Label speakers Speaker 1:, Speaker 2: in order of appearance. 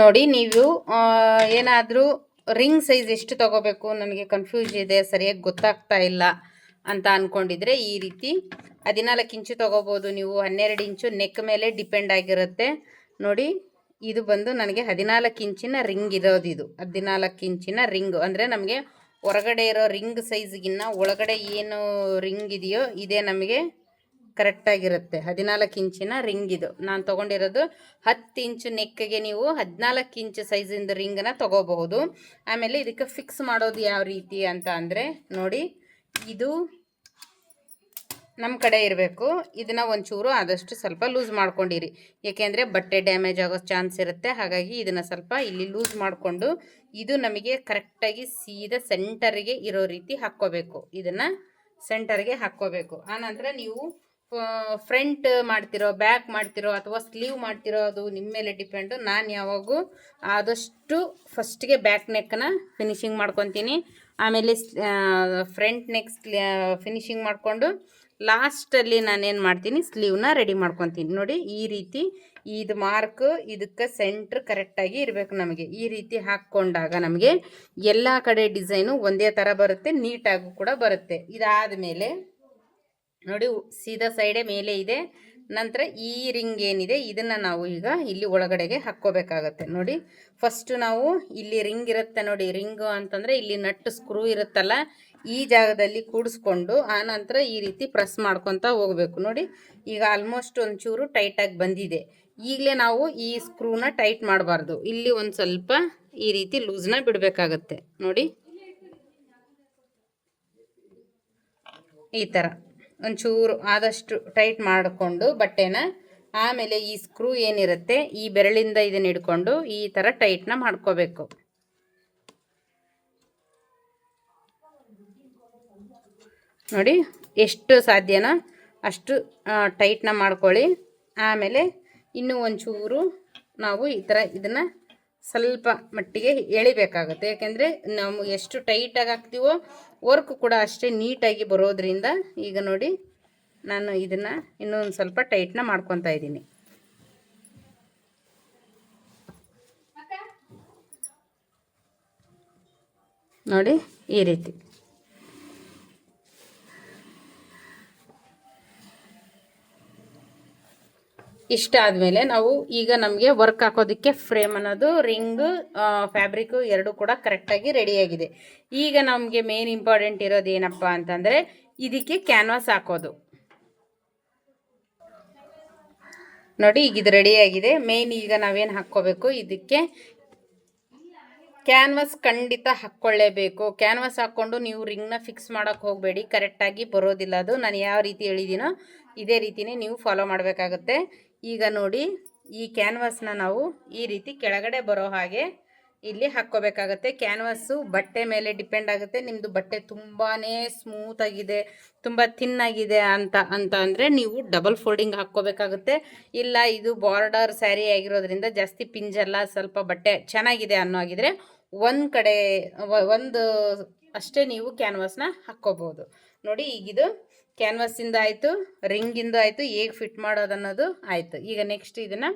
Speaker 1: ನೋಡಿ, ನೀವು ಏನಾದರೂ ರಿಂಗ್ ಸೈಜ್ ಎಷ್ಟು ತಗೋಬೇಕು? ನನಗೆ ಕನ್ಫ್ಯೂಸ್ ಇದೆ, ಸರಿಯಾಗಿ ಗೊತ್ತಾಗ್ತಾ ಇಲ್ಲ ಅಂತ ಅಂದ್ಕೊಂಡಿದ್ರೆ ಈ ರೀತಿ ಹದಿನಾಲ್ಕು ಇಂಚು ತಗೋಬೋದು ನೀವು, ಹನ್ನೆರಡು ಇಂಚು ನೆಕ್ ಮೇಲೆ ಡಿಪೆಂಡ್ ಆಗಿರುತ್ತೆ. ನೋಡಿ, ಇದು ಬಂದು ನನಗೆ ಹದಿನಾಲ್ಕು ಇಂಚಿನ ರಿಂಗ್ ಇರೋದು ಇದು. ಹದಿನಾಲ್ಕು ಇಂಚಿನ ರಿಂಗ್, ಅಂದರೆ ನಮಗೆ ಹೊರಗಡೆ ಇರೋ ರಿಂಗ್ ಸೈಜ್ಗಿನ್ನ ಒಳಗಡೆ ಏನು ರಿಂಗ್ ಇದೆಯೋ, ಇದೇ ನಮಗೆ ಕರೆಕ್ಟಾಗಿರುತ್ತೆ. ಹದಿನಾಲ್ಕು ಇಂಚಿನ ರಿಂಗ್ ಇದು. ನಾನು ತೊಗೊಂಡಿರೋದು ಹತ್ತು ಇಂಚು ನೆಕ್ಗೆ ನೀವು ಹದಿನಾಲ್ಕು ಇಂಚು ಸೈಜಿಂದ ರಿಂಗನ್ನ ತೊಗೋಬಹುದು. ಆಮೇಲೆ ಇದಕ್ಕೆ ಫಿಕ್ಸ್ ಮಾಡೋದು ಯಾವ ರೀತಿ ಅಂತ ಅಂದರೆ ನೋಡಿ, ಇದು ನಮ್ಮ ಕಡೆ ಇರಬೇಕು. ಇದನ್ನು ಒಂಚೂರು ಆದಷ್ಟು ಸ್ವಲ್ಪ ಲೂಸ್ ಮಾಡ್ಕೊಂಡಿರಿ. ಏಕೆಂದರೆ ಬಟ್ಟೆ ಡ್ಯಾಮೇಜ್ ಆಗೋ ಚಾನ್ಸ್ ಇರುತ್ತೆ. ಹಾಗಾಗಿ ಇದನ್ನು ಸ್ವಲ್ಪ ಇಲ್ಲಿ ಲೂಸ್ ಮಾಡಿಕೊಂಡು ಇದು ನಮಗೆ ಕರೆಕ್ಟಾಗಿ ಸೀದಾ ಸೆಂಟರ್ಗೆ ಇರೋ ರೀತಿ ಹಾಕ್ಕೋಬೇಕು. ಇದನ್ನು ಸೆಂಟರ್ಗೆ ಹಾಕ್ಕೋಬೇಕು. ಆನಂತರ ನೀವು ಫ್ರಂಟ್ ಮಾಡ್ತಿರೋ ಬ್ಯಾಕ್ ಮಾಡ್ತಿರೋ ಅಥವಾ ಸ್ಲೀವ್ ಮಾಡ್ತಿರೋ ಅದು ನಿಮ್ಮ ಮೇಲೆ ಡಿಪೆಂಡು ನಾನು ಯಾವಾಗೂ ಆದಷ್ಟು ಫಸ್ಟಿಗೆ ಬ್ಯಾಕ್ ನೆಕ್ನ ಫಿನಿಶಿಂಗ್ ಮಾಡ್ಕೊತೀನಿ. ಆಮೇಲೆ ಫ್ರಂಟ್ ನೆಕ್ ಫಿನಿಶಿಂಗ್ ಮಾಡಿಕೊಂಡು ಲಾಸ್ಟಲ್ಲಿ ನಾನೇನು ಮಾಡ್ತೀನಿ ಸ್ಲೀವ್ನ ರೆಡಿ ಮಾಡ್ಕೊತೀನಿ. ನೋಡಿ, ಈ ರೀತಿ ಇದು ಮಾರ್ಕ್ ಇದಕ್ಕೆ ಸೆಂಟ್ರ್ ಕರೆಕ್ಟಾಗಿ ಇರಬೇಕು ನಮಗೆ. ಈ ರೀತಿ ಹಾಕ್ಕೊಂಡಾಗ ನಮಗೆ ಎಲ್ಲ ಕಡೆ ಡಿಸೈನು ಒಂದೇ ಥರ ಬರುತ್ತೆ ನೀಟಾಗೂ ಕೂಡ ಬರುತ್ತೆ. ಇದಾದ ಮೇಲೆ ನೋಡಿ ಸೀದಾ ಸೈಡೇ ಮೇಲೆ ಇದೆ. ನಂತರ ಈ ರಿಂಗ್ ಏನಿದೆ, ಇದನ್ನು ನಾವು ಈಗ ಇಲ್ಲಿ ಒಳಗಡೆಗೆ ಹಾಕ್ಕೋಬೇಕಾಗತ್ತೆ. ನೋಡಿ ಫಸ್ಟು ನಾವು ಇಲ್ಲಿ ರಿಂಗ್ ಇರುತ್ತೆ ನೋಡಿ. ರಿಂಗು ಅಂತಂದರೆ ಇಲ್ಲಿ ನಟ್ಟು ಸ್ಕ್ರೂ ಇರುತ್ತಲ್ಲ, ಈ ಜಾಗದಲ್ಲಿ ಕೂಡಿಸ್ಕೊಂಡು ಆನಂತರ ಈ ರೀತಿ ಪ್ರೆಸ್ ಮಾಡ್ಕೊತ ಹೋಗಬೇಕು. ನೋಡಿ, ಈಗ ಆಲ್ಮೋಸ್ಟ್ ಒಂಚೂರು ಟೈಟಾಗಿ ಬಂದಿದೆ. ಈಗಲೇ ನಾವು ಈ ಸ್ಕ್ರೂನ ಟೈಟ್ ಮಾಡಬಾರ್ದು. ಇಲ್ಲಿ ಒಂದು ಸ್ವಲ್ಪ ಈ ರೀತಿ ಲೂಸ್ನ ಬಿಡಬೇಕಾಗತ್ತೆ. ನೋಡಿ, ಈ ಥರ ಒಂಚೂರು ಆದಷ್ಟು ಟೈಟ್ ಮಾಡಿಕೊಂಡು ಬಟ್ಟೆನ, ಆಮೇಲೆ ಈ ಸ್ಕ್ರೂ ಏನಿರುತ್ತೆ, ಈ ಬೆರಳಿಂದ ಇದನ್ನ ಹಿಡ್ಕೊಂಡು ಈ ಥರ ಟೈಟ್ನ ಮಾಡ್ಕೋಬೇಕು. ನೋಡಿ, ಎಷ್ಟು ಸಾಧ್ಯನ ಅಷ್ಟು ಟೈಟ್ನ ಮಾಡ್ಕೊಳ್ಳಿ. ಆಮೇಲೆ ಇನ್ನೂ ಒಂಚೂರು ನಾವು ಈ ಥರ ಇದನ್ನು ಸ್ವಲ್ಪ ಮಟ್ಟಿಗೆ ಎಳಿಬೇಕಾಗುತ್ತೆ. ಯಾಕೆಂದರೆ ನಾವು ಎಷ್ಟು ಟೈಟಾಗಿ ಹಾಕ್ತೀವೋ ವರ್ಕ್ ಕೂಡ ಅಷ್ಟೇ ನೀಟಾಗಿ ಬರೋದ್ರಿಂದ ಈಗ ನೋಡಿ ನಾನು ಇದನ್ನು ಇನ್ನೊಂದು ಸ್ವಲ್ಪ ಟೈಟ್ನ ಮಾಡ್ಕೊತಾ ಇದ್ದೀನಿ. ನೋಡಿ ಈ ರೀತಿ. ಇಷ್ಟ ಆದಮೇಲೆ ನಾವು ಈಗ ನಮಗೆ ವರ್ಕ್ ಹಾಕೋದಕ್ಕೆ ಫ್ರೇಮ್ ಅನ್ನೋದು ರಿಂಗ್ ಫ್ಯಾಬ್ರಿಕ್ಕು ಎರಡು ಕೂಡ ಕರೆಕ್ಟಾಗಿ ರೆಡಿಯಾಗಿದೆ ಈಗ ನಮಗೆ ಮೇನ್ ಇಂಪಾರ್ಟೆಂಟ್ ಇರೋದು ಏನಪ್ಪ ಅಂತಂದರೆ ಇದಕ್ಕೆ ಕ್ಯಾನ್ವಾಸ್ ಹಾಕೋದು. ನೋಡಿ, ಈಗ ಇದು ರೆಡಿಯಾಗಿದೆ ಮೇನ್ ಈಗ ನಾವೇನು ಹಾಕ್ಕೋಬೇಕು? ಇದಕ್ಕೆ ಕ್ಯಾನ್ವಾಸ್ ಖಂಡಿತ ಹಾಕ್ಕೊಳ್ಳೇಬೇಕು. ಕ್ಯಾನ್ವಾಸ್ ಹಾಕ್ಕೊಂಡು ನೀವು ರಿಂಗ್ನ ಫಿಕ್ಸ್ ಮಾಡೋಕ್ಕೆ ಹೋಗಬೇಡಿ. ಕರೆಕ್ಟಾಗಿ ಬರೋದಿಲ್ಲ ಅದು. ನಾನು ಯಾವ ರೀತಿ ಹೇಳಿದ್ದೀನೋ ಇದೇ ರೀತಿನೇ ನೀವು ಫಾಲೋ ಮಾಡಬೇಕಾಗುತ್ತೆ. ಈಗ ನೋಡಿ ಈ ಕ್ಯಾನ್ವಾಸ್ನ ನಾವು ಈ ರೀತಿ ಕೆಳಗಡೆ ಬರೋ ಹಾಗೆ ಇಲ್ಲಿ ಹಾಕ್ಕೋಬೇಕಾಗತ್ತೆ. ಕ್ಯಾನ್ವಾಸು ಬಟ್ಟೆ ಮೇಲೆ ಡಿಪೆಂಡ್ ಆಗುತ್ತೆ. ನಿಮ್ಮದು ಬಟ್ಟೆ ತುಂಬಾ ಸ್ಮೂತಾಗಿದೆ ತುಂಬ ತಿನ್ನಾಗಿದೆ ಅಂತ ಅಂತ ಅಂದರೆ ನೀವು ಡಬಲ್ ಫೋಲ್ಡಿಂಗ್ ಹಾಕ್ಕೋಬೇಕಾಗುತ್ತೆ. ಇಲ್ಲ, ಇದು ಬಾರ್ಡರ್ ಸ್ಯಾರಿ ಆಗಿರೋದ್ರಿಂದ ಜಾಸ್ತಿ ಪಿಂಜಲ್ಲ, ಸ್ವಲ್ಪ ಬಟ್ಟೆ ಚೆನ್ನಾಗಿದೆ ಅನ್ನೋ ಆಗಿದ್ರೆ ಒಂದು ಕಡೆ ಒಂದು ಅಷ್ಟೇ ನೀವು ಕ್ಯಾನ್ವಾಸ್ನ ಹಾಕ್ಕೋಬೋದು. ನೋಡಿ ಈಗಿದು ಕ್ಯಾನ್ವಾಸಿಂದ ಆಯಿತು, ರಿಂಗಿಂದ ಆಯಿತು, ಹೇಗೆ ಫಿಟ್ ಮಾಡೋದು ಅನ್ನೋದು ಆಯಿತು. ಈಗ ನೆಕ್ಸ್ಟ್ ಇದನ್ನು